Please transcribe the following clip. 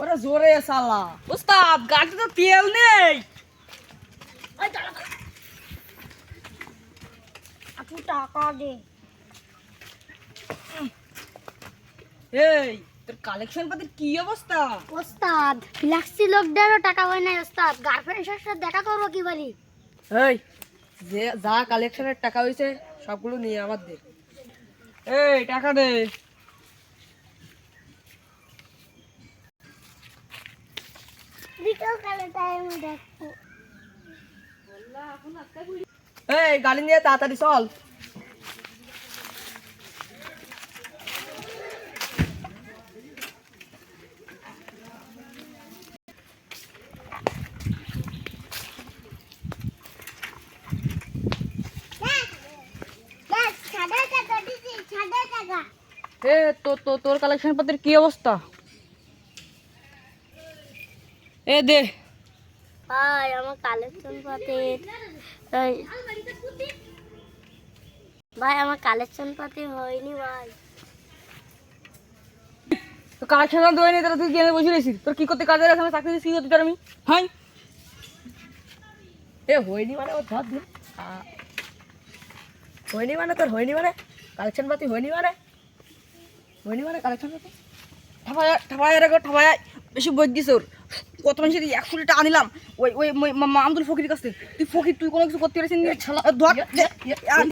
ওরা জোরে সালা। ওস্তাদ গাড়িতে তো তেল নেই। টাকা দে। এই তোর কালেকশন পাতির কি অবস্থা? ওস্তাদ ফ্ল্যাক্সি লোকদেরও টাকা হয় না ওস্তাদ। গার্লফ্রেন্ডের সাথে দেখা করব কি বলি? এই যে যা কালেকশনের টাকা হয়েছে সবগুলো নিয়ে আমার দে। এই টাকা দে। এই গাড়ি নিয়ে তাড়াতাড়ি চল। এ তো তোর কালেকশন পাতির কি অবস্থা? এ দে। ভাই আমার কালেকশন পাতির ভাই আমার কালেকশন পাতি হয়নি ভাই। তো কালেকশন দই নেই তাহলে তুই গেমে বসে রয়েছিস। তোর কি করতে কাজে আছে আমি চাকরি কি করতে আমি। হাই। এ হয়নি মানে ও ধর ধর। হয়নি মানে তোর হয়নি মানে? কালেকশন পাতি হয়নি মানে? হয়নি মানে কালেকশন পাতি ঠাপায় ঠাপায় রেখো ঠাপায় বেশি বই দিস ওর। কত মানুষের একশো টাকা আনিলাম? ওই ওই মামদুল ফকির কাছে তুই ফকির তুই কোনো কিছু করতে পেরেছিস না? ধর